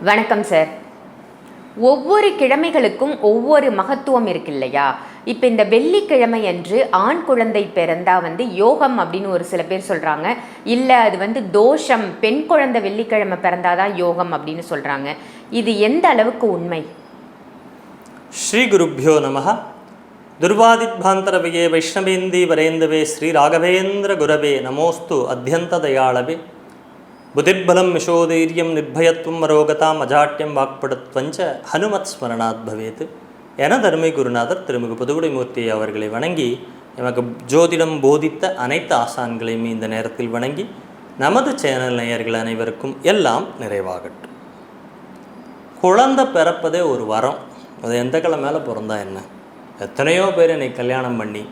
வணக்கம் சார் ஒவ்வொரு கிழமைகளுக்கும் ஒவ்வொரு மகத்துவம் இருக்கு இல்லையா இப்போ இந்த வெள்ளிக்கிழமை அன்று ஆண் குழந்தை பிறந்தா வந்து யோகம் அப்படின்னு ஒரு சில பேர் சொல்கிறாங்க இல்லை அது வந்து தோஷம் பெண் குழந்தை வெள்ளிக்கிழமை பிறந்தாதான் யோகம் அப்படின்னு சொல்கிறாங்க இது எந்த அளவுக்கு உண்மை? ஸ்ரீ குருப்யோ நமகா துர்வாதித்பாந்தரவையே வைஷ்ணவேந்தி வரேந்தவே ஸ்ரீ ராகவேந்திர குரவே நமோஸ்து அத்தியந்த தயாளவே புதிர்பலம் மிஷோதைரியம் நிர்பயத்துவம் மரோகதாம் அஜாட்டியம் வாக்படத்துவஞ்ச ஹனுமத் ஸ்மரணாத் பவேத் என தருமை குருநாதர் திருமிகு புதுகுடைமூர்த்தி அவர்களை வணங்கி எமக்கு ஜோதிடம் போதித்த அனைத்து ஆசான்களையும் இந்த நேரத்தில் வணங்கி நமது சேனல் நேயர்கள் அனைவருக்கும் எல்லாம் நிறைவாகட்டும். குழந்தை பிறப்பதே ஒரு வரம். அது எந்த கிழமையில பிறந்தா என்ன? எத்தனையோ பேர் என்னை கல்யாணம் பண்ணி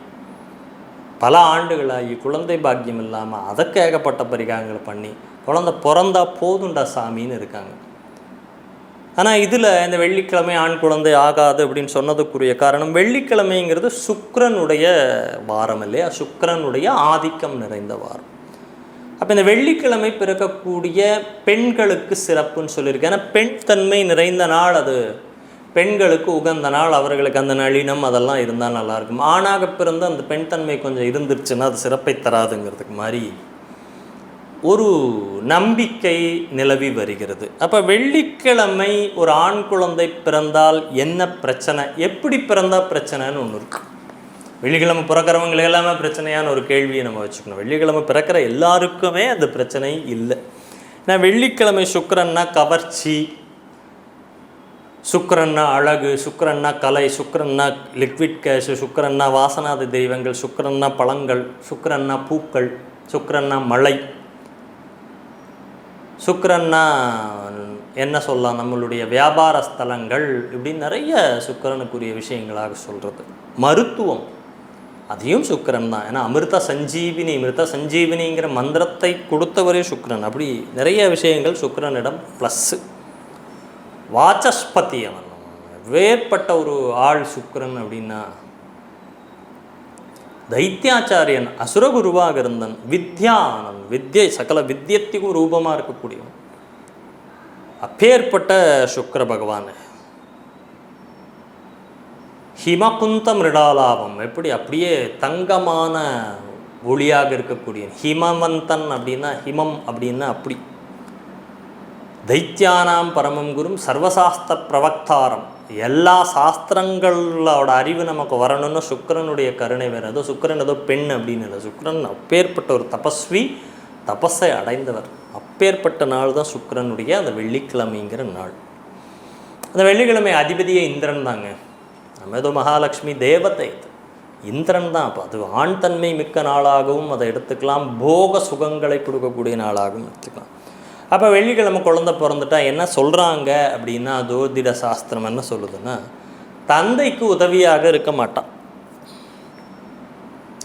பல ஆண்டுகளாகி குழந்தை பாக்கியம் இல்லாமல் அதற்கு ஏகப்பட்ட பரிகாரங்கள் பண்ணி குழந்த பிறந்தா போதுண்டா சாமின்னு இருக்காங்க. ஆனால் இதில் இந்த வெள்ளிக்கிழமை ஆண் குழந்தை ஆகாது அப்படின்னு சொன்னதுக்குரிய காரணம் வெள்ளிக்கிழமைங்கிறது சுக்கரனுடைய வாரம் இல்லையா? சுக்கரனுடைய ஆதிக்கம் நிறைந்த வாரம். அப்போ இந்த வெள்ளிக்கிழமை பிறக்கக்கூடிய பெண்களுக்கு சிறப்புன்னு சொல்லியிருக்கேன் ஏன்னா பெண் தன்மை நிறைந்த நாள் அது. பெண்களுக்கு உகந்த நாள் அவர்களுக்கு அந்த நளினம் அதெல்லாம் இருந்தால் நல்லாயிருக்கும் ஆணாக பிறந்து அந்த பெண் தன்மை கொஞ்சம் இருந்துருச்சுன்னா அது சிறப்பை தராதுங்கிறதுக்கு மாதிரி ஒரு நம்பிக்கை நிலவி வருகிறது. அப்போ வெள்ளிக்கிழமை ஒரு ஆண் குழந்தை பிறந்தால் என்ன பிரச்சனை? எப்படி பிறந்தால் பிரச்சனைன்னு ஒன்று இருக்குது வெள்ளிக்கிழமை பிறக்கிறவங்களுக்கு எல்லாமே பிரச்சனையான ஒரு கேள்வியை நம்ம வச்சுக்கணும். வெள்ளிக்கிழமை பிறக்கிற எல்லாருக்குமே அந்த பிரச்சனை இல்லை. ஏன்னா வெள்ளிக்கிழமை சுக்கரன்னா கவர்ச்சி சுக்கரன்னா அழகு சுக்கரன்னா கலை சுக்கரன்னா லிக்விட் கேஷ் சுக்கரன்னா வாசனாதி தெய்வங்கள் சுக்கரன்னா பழங்கள் சுக்கரன்னா பூக்கள் சுக்கரன்னா மழை சுக்கரன்னா என்ன சொல்லலாம்? நம்மளுடைய வியாபார ஸ்தலங்கள் இப்படி நிறைய சுக்கரனுக்குரிய விஷயங்களாக சொல்கிறது மருத்துவம் அதையும் சுக்கரன் தான். ஏன்னா அமிர்த சஞ்சீவினி அமிர்த சஞ்சீவினிங்கிற மந்திரத்தை கொடுத்தவரே சுக்கரன். அப்படி நிறைய விஷயங்கள் சுக்கரனிடம் ப்ளஸ்ஸு வாச்சஸ்பதி அவன். வேற்பட்ட ஒரு ஆள் சுக்கரன் அப்படின்னா தைத்தியாச்சாரியன் அசுரகுருவாக இருந்தன் வித்யானன். வித்யை சகல வித்தியத்துக்கும் ரூபமாக இருக்கக்கூடியவன். அப்பேற்பட்ட சுக்கர பகவான். ஹிமகுந்த மிருடாலாபம். எப்படி? அப்படியே தங்கமான ஒளியாக இருக்கக்கூடிய ஹிமவந்தன் அப்படின்னா ஹிமம் அப்படின்னா அப்படி. தைத்தியானாம் பரமம் குரும் சர்வசாஸ்திர பிரவக்தாரம். எல்லா சாஸ்திரங்களோட அறிவு நமக்கு வரணும்னு சுக்கிரனுடைய கருணை வேறு. ஏதோ சுக்கரன் ஏதோ பெண் அப்படின்னு இல்லை. சுக்கிரன் அப்பேற்பட்ட ஒரு தபஸ்வி தபஸை அடைந்தவர். அப்பேற்பட்ட நாள் தான் சுக்கிரனுடைய அந்த வெள்ளிக்கிழமைங்கிற நாள். அந்த வெள்ளிக்கிழமை அதிபதியே இந்திரன் தாங்க. நம்ம ஏதோ மகாலட்சுமி தேவதை இது. இந்திரன் தான் அப்போ. அது ஆண் தன்மை மிக்க நாளாகவும் அதை எடுத்துக்கலாம். போக சுகங்களை கொடுக்கக்கூடிய நாளாகவும் எடுத்துக்கலாம். அப்போ வெள்ளிக்கிழமை குழந்த பிறந்துட்டா என்ன சொல்கிறாங்க அப்படின்னா ஜோதிட சாஸ்திரம் என்ன சொல்லுதுன்னா தந்தைக்கு உதவியாக இருக்க மாட்டான்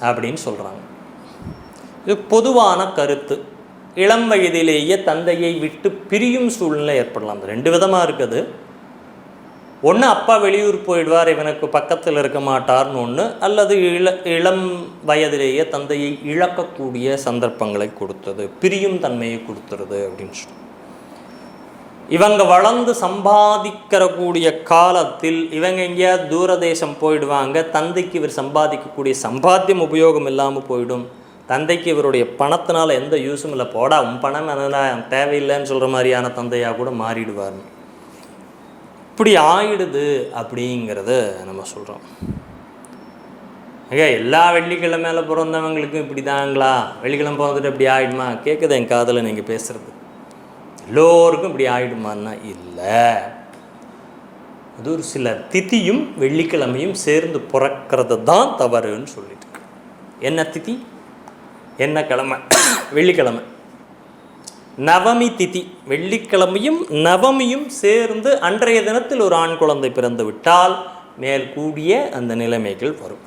அப்படின்னு சொல்கிறாங்க இது பொதுவான கருத்து. இளம் வயதிலேயே தந்தையை விட்டு பிரியும் சூழ்நிலை ஏற்படலாம். ரெண்டு விதமாக இருக்குது. ஒன்று அப்பா வெளியூர் போயிடுவார் இவனுக்கு பக்கத்தில் இருக்க மாட்டார்னு ஒன்று அல்லது இள இளம் வயதிலேயே தந்தையை இழக்கக்கூடிய சந்தர்ப்பங்களை கொடுத்தது பிரியும் தன்மையை கொடுத்துருது அப்படின்னு சொல்லி இவங்க வளர்ந்து சம்பாதிக்கிறக்கூடிய காலத்தில் இவங்க எங்கேயாவது தூரதேசம் போயிடுவாங்க தந்தைக்கு இவர் சம்பாதிக்கக்கூடிய சம்பாத்தியம் உபயோகம் இல்லாமல் போயிடும் தந்தைக்கு இவருடைய பணத்தினால எந்த யூஸும் இல்லை போடா உன் பணம் என்ன தேவையில்லைன்னு சொல்கிற மாதிரியான தந்தையாக கூட மாறிடுவார்னு இப்படி ஆயிடுது அப்படிங்கிறத நம்ம சொல்கிறோம் ஐயா எல்லா வெள்ளிக்கிழமையில பிறந்தவங்களுக்கும் இப்படி தாங்களா வெள்ளிக்கிழமை பிறந்துட்டு இப்படி ஆயிடுமா? கேட்குது என் காதில் நீங்கள் பேசுகிறது எல்லோருக்கும் இப்படி ஆகிடுமான்னா இல்லை. அது ஒரு சில திதியும் வெள்ளிக்கிழமையும் சேர்ந்து பிறக்கிறது தான் தவறுன்னு சொல்லிட்டு என்ன திதி? என்ன கிழமை? வெள்ளிக்கிழமை. நவமி திதி. வெள்ளிக்கிழமையும் நவமியும் சேர்ந்து அன்றைய தினத்தில் ஒரு ஆண் குழந்தை பிறந்து விட்டால் மேல் கூடிய அந்த நிலைமைகள் வரும்.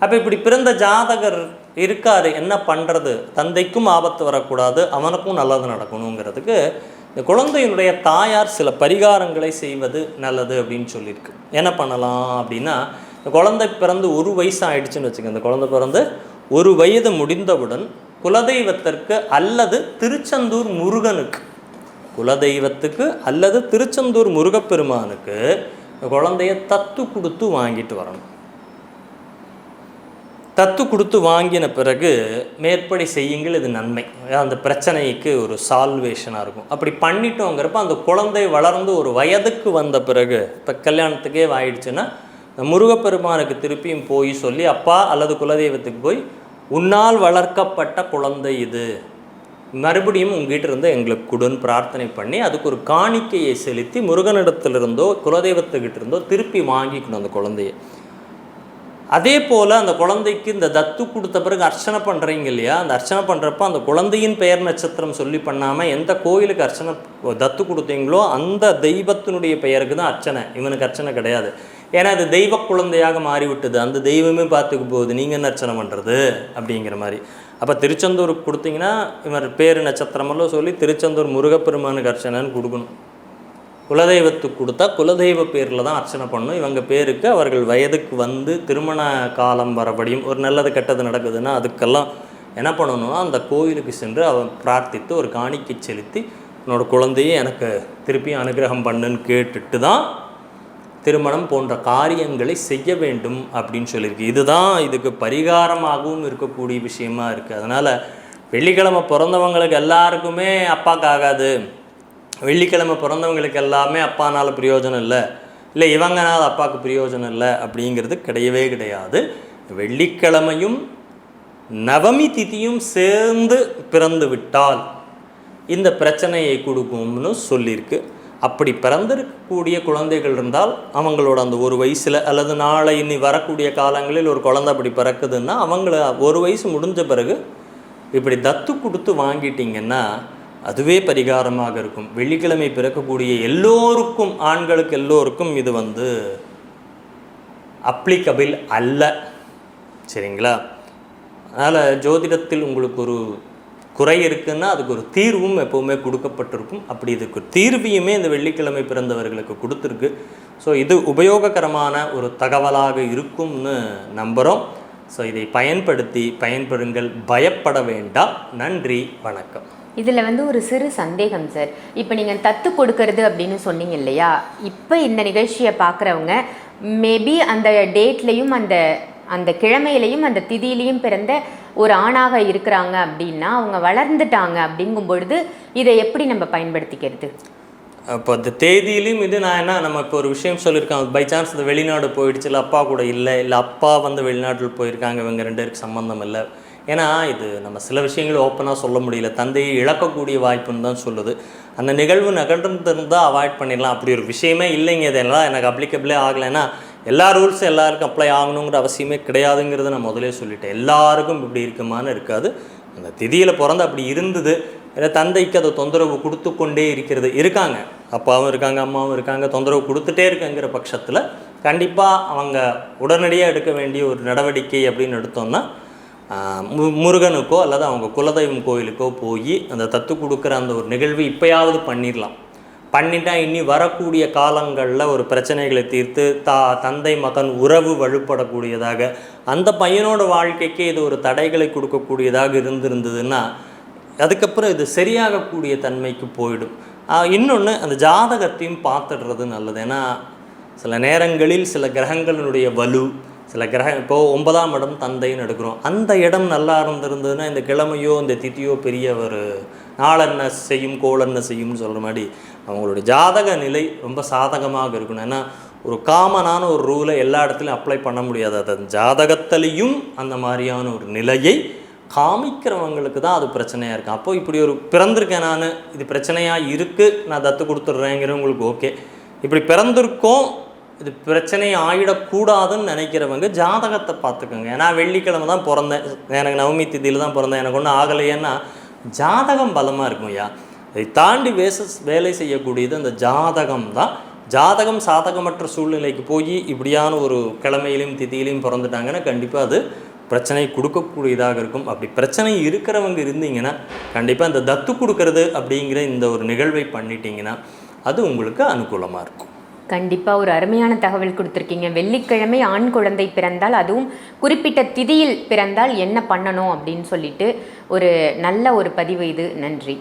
அப்போ இப்படி பிறந்த ஜாதகர் இருக்காரு என்ன பண்ணுறது தந்தைக்கும் ஆபத்து வரக்கூடாது அவனுக்கும் நல்லது நடக்கணுங்கிறதுக்கு இந்த குழந்தையினுடைய தாயார் சில பரிகாரங்களை செய்வது நல்லது அப்படின்னு சொல்லியிருக்கு. என்ன பண்ணலாம் அப்படின்னா இந்த குழந்தை பிறந்து ஒரு வயசு ஆயிடுச்சுன்னு வச்சுக்கோங்க. இந்த குழந்தை பிறந்து ஒரு வயது முடிந்தவுடன் குலதெய்வத்திற்கு அல்லது திருச்செந்தூர் முருகனுக்கு. குலதெய்வத்துக்கு அல்லது திருச்செந்தூர் முருகப்பெருமானுக்கு குழந்தைய தத்து கொடுத்து வாங்கிட்டு வரணும். தத்து கொடுத்து வாங்கின பிறகு மேற்படி செய்யுங்கள் இது நன்மை. அந்த பிரச்சனைக்கு ஒரு சால்வேஷனாக இருக்கும். அப்படி பண்ணிட்டோங்கிறப்ப அந்த குழந்தை வளர்ந்து ஒரு வயதுக்கு வந்த பிறகு இப்போ கல்யாணத்துக்கே ஆயிடுச்சுன்னா முருகப்பெருமானுக்கு திருப்பியும் போய் சொல்லி அப்பா அல்லது குலதெய்வத்துக்கு போய் உன்னால் வளர்க்கப்பட்ட குழந்தை இது. மறுபடியும் உங்ககிட்ட இருந்து எங்களுக்கு கொடுன்னு பிரார்த்தனை பண்ணி அதுக்கு ஒரு காணிக்கையை செலுத்தி முருகனிடத்திலிருந்தோ குலதெய்வத்துக்கிட்ட இருந்தோ திருப்பி வாங்கிக்கணும் அந்த குழந்தைய. அதே போல் அந்த குழந்தைக்கு இந்த தத்து கொடுத்த பிறகு அர்ச்சனை பண்ணுறீங்க இல்லையா? அந்த அர்ச்சனை பண்ணுறப்ப அந்த குழந்தையின் பெயர் நட்சத்திரம் சொல்லி பண்ணாமல் எந்த கோயிலுக்கு அர்ச்சனை தத்து கொடுத்தீங்களோ அந்த தெய்வத்தினுடைய பெயருக்கு தான் அர்ச்சனை. இவனுக்கு அர்ச்சனை கிடையாது. ஏன்னா அது தெய்வ குழந்தையாக மாறிவிட்டது. அந்த தெய்வமே பார்த்துக்க போகுது. நீங்கள் என்ன அர்ச்சனை பண்ணுறது அப்படிங்கிற மாதிரி. அப்போ திருச்செந்தூருக்கு கொடுத்தீங்கன்னா இவர் பேர் நட்சத்திரமெல்லாம் சொல்லி திருச்செந்தூர் முருகப்பெருமானுக்கு அர்ச்சனைன்னு கொடுக்கணும். குலதெய்வத்துக்கு கொடுத்தா குலதெய்வ பேரில் தான் அர்ச்சனை பண்ணணும். இவங்க பேருக்கு அவர்கள் வயதுக்கு வந்து திருமண காலம் வரபடியும் ஒரு நல்லது கெட்டது நடக்குதுன்னா அதுக்கெல்லாம் என்ன பண்ணணும்னா அந்த கோயிலுக்கு சென்று அவன் பிரார்த்தித்து ஒரு காணிக்கை செலுத்தி உன்னோட குழந்தையை எனக்கு திருப்பியும் அனுகிரகம் பண்ணுன்னு கேட்டுட்டு தான் திருமணம் போன்ற காரியங்களை செய்ய வேண்டும் அப்படின்னு சொல்லியிருக்கு. இதுதான் இதுக்கு பரிகாரமாகவும் இருக்கக்கூடிய விஷயமா இருக்குது அதனால் வெள்ளிக்கிழமை பிறந்தவங்களுக்கு எல்லாருக்குமே அப்பாக்கு ஆகாது. வெள்ளிக்கிழமை பிறந்தவங்களுக்கு எல்லாமே அப்பானால பிரயோஜனம் இல்லை. இல்லை இவங்கனால் அப்பாவுக்கு பிரயோஜனம் இல்லை அப்படிங்கிறது கிடையவே கிடையாது. வெள்ளிக்கிழமையும் நவமி திதியும் சேர்ந்து பிறந்து விட்டால் இந்த பிரச்சனையை கொடுக்கும்னு சொல்லியிருக்கு. அப்படி பிறந்திருக்கக்கூடிய குழந்தைகள் இருந்தால் அவங்களோட அந்த ஒரு வயசில் அல்லது நாளை இனி வரக்கூடிய காலங்களில் ஒரு குழந்தை அப்படி பிறக்குதுன்னா அவங்கள ஒரு வயசு முடிஞ்ச பிறகு இப்படி தத்து கொடுத்து வாங்கிட்டிங்கன்னா அதுவே பரிகாரமாக இருக்கும். வெள்ளிக்கிழமை பிறக்கக்கூடிய எல்லோருக்கும் ஆண்களுக்கு எல்லோருக்கும் இது வந்து அப்ளிகபிள் அல்ல. சரிங்களா? அதனால் ஜோதிடத்தில் உங்களுக்கு ஒரு குறை இருக்குன்னா அதுக்கு ஒரு தீர்வும் எப்போவுமே கொடுக்கப்பட்டிருக்கும். அப்படி இதுக்கு தீர்வையுமே இந்த வெள்ளிக்கிழமை பிறந்தவர்களுக்கு கொடுத்துருக்கு. ஸோ இது உபயோககரமான ஒரு தகவலாக இருக்கும்னு நம்புகிறோம் ஸோ இதை பயன்படுத்தி பயன்பெறுங்கள். பயப்பட வேண்டாம். நன்றி. வணக்கம். இதில் வந்து ஒரு சிறு சந்தேகம் சார் இப்போ நீங்கள் தத்து கொடுக்கறது அப்படின்னு சொன்னீங்க இல்லையா? இப்போ இந்த நிகழ்ச்சியை பார்க்குறவங்க மேபி அந்த டேட்லேயும் அந்த அந்த கிழமையிலையும் அந்த திதியிலையும் பிறந்த ஒரு ஆணாக இருக்கிறாங்க அப்படின்னா அவங்க வளர்ந்துட்டாங்க அப்படிங்கும் பொழுது இதை எப்படி நம்ம பயன்படுத்திக்கிறது? அப்போ அந்த தேதியிலையும் இது நான் என்ன நம்ம இப்போ ஒரு விஷயம் சொல்லியிருக்காங்க. பை சான்ஸ் இந்த வெளிநாடு போயிடுச்சு இல்லை அப்பா கூட இல்லை இல்லை அப்பா வந்து வெளிநாட்டில் போயிருக்காங்க இவங்க ரெண்டு பேருக்கு சம்மந்தம் இல்லை. ஏன்னா இது நம்ம சில விஷயங்கள் ஓப்பனாக சொல்ல முடியல. தந்தையை இழக்கக்கூடிய வாய்ப்புன்னு தான் சொல்லுது. அந்த நிகழ்வு நகர்ந்திருந்தால் அவாய்ட் பண்ணிடலாம். அப்படி ஒரு விஷயமே இல்லைங்க. இதெல்லாம் எனக்கு அப்ளிகபிளே ஆகலைன்னா எல்லா ரூல்ஸும் எல்லாருக்கும் அப்ளை ஆகணுங்கிற அவசியமே கிடையாதுங்கிறத நான் முதலே சொல்லிட்டேன். எல்லாருக்கும் இப்படி இருக்குமான்னு இருக்காது. அந்த திதியில் பிறந்து அப்படி இருந்தது. இல்லை தந்தைக்கு அதை தொந்தரவு கொடுத்து கொண்டே இருக்கிறது. இருக்காங்க. அப்பாவும் இருக்காங்க அம்மாவும் இருக்காங்க. தொந்தரவு கொடுத்துட்டே இருக்காங்கிற பட்சத்தில் கண்டிப்பாக அவங்க உடனடியாக எடுக்க வேண்டிய ஒரு நடவடிக்கை அப்படின்னு எடுத்தோம்னா முருகனுக்கோ அல்லது அவங்க குலதெய்வம் கோயிலுக்கோ போய் அந்த தத்து கொடுக்குற அந்த ஒரு நிகழ்வு இப்போயாவது பண்ணிடலாம் பண்ணிட்டா இனி வரக்கூடிய காலங்களில் ஒரு பிரச்சனைகளை தீர்த்து தா தந்தை மகன் உறவு வலுப்படக்கூடியதாக அந்த பையனோட வாழ்க்கைக்கே இது ஒரு தடைகளை கொடுக்கக்கூடியதாக இருந்திருந்ததுன்னா அதுக்கப்புறம் இது சரியாகக்கூடிய தன்மைக்கு போயிடும். இன்னொன்று அந்த ஜாதகத்தையும் பார்த்துடுறது நல்லது. ஏன்னா சில நேரங்களில் சில கிரகங்களினுடைய வலு சில கிரகம் இப்போது ஒன்பதாம் இடம் தந்தைன்னு எடுக்கிறோம். அந்த இடம் நல்லா இருந்திருந்ததுன்னா இந்த கிழமையோ இந்த திதியோ பெரிய ஒரு நாளென்ன செய்யும் கோளென்ன செய்யும்னு சொல்கிற மாதிரி அவங்களுடைய ஜாதக நிலை ரொம்ப சாதகமாக இருக்கணும். ஏன்னா ஒரு காமனான ஒரு ரூலை எல்லா இடத்துலையும் அப்ளை பண்ண முடியாது. அது ஜாதகத்திலையும் அந்த மாதிரியான ஒரு நிலையை காமிக்கிறவங்களுக்கு தான் அது பிரச்சனையாக இருக்கும். அப்போது இப்படி ஒரு பிறந்திருக்கேன் நான் இது பிரச்சனையாக இருக்குது நான் தத்து கொடுத்துட்றேங்கிறவங்களுக்கு ஓகே இப்படி பிறந்திருக்கோம் இது பிரச்சனை ஆகிடக்கூடாதுன்னு நினைக்கிறவங்க ஜாதகத்தை பார்த்துக்கோங்க. ஏன்னா வெள்ளிக்கிழமை தான் பிறந்தேன். எனக்கு நவமி திதியில் தான் பிறந்தேன். எனக்கு ஒன்றும் ஆகலையேன்னா ஜாதகம் பலமாக இருக்கும் ஐயா. இதை தாண்டி வேச வேலை செய்யக்கூடியது அந்த ஜாதகம் தான். ஜாதகம் சாதகமற்ற சூழ்நிலைக்கு போய் இப்படியான ஒரு கிழமையிலையும் திதியிலையும் பிறந்துட்டாங்கன்னா கண்டிப்பாக அது பிரச்சனை கொடுக்கக்கூடியதாக இருக்கும். அப்படி பிரச்சனை இருக்கிறவங்க இருந்தீங்கன்னா கண்டிப்பாக இந்த தத்து கொடுக்கறது அப்படிங்கிற இந்த ஒரு நிகழ்வை பண்ணிட்டீங்கன்னா அது உங்களுக்கு அனுகூலமாக இருக்கும். கண்டிப்பாக ஒரு அருமையான தகவல் கொடுத்துருக்கீங்க. வெள்ளிக்கிழமை ஆண் குழந்தை பிறந்தால் அதுவும் குறிப்பிட்ட திதியில் பிறந்தால் என்ன பண்ணணும் அப்படின்னு சொல்லிட்டு ஒரு நல்ல ஒரு பதிவு இது. நன்றி.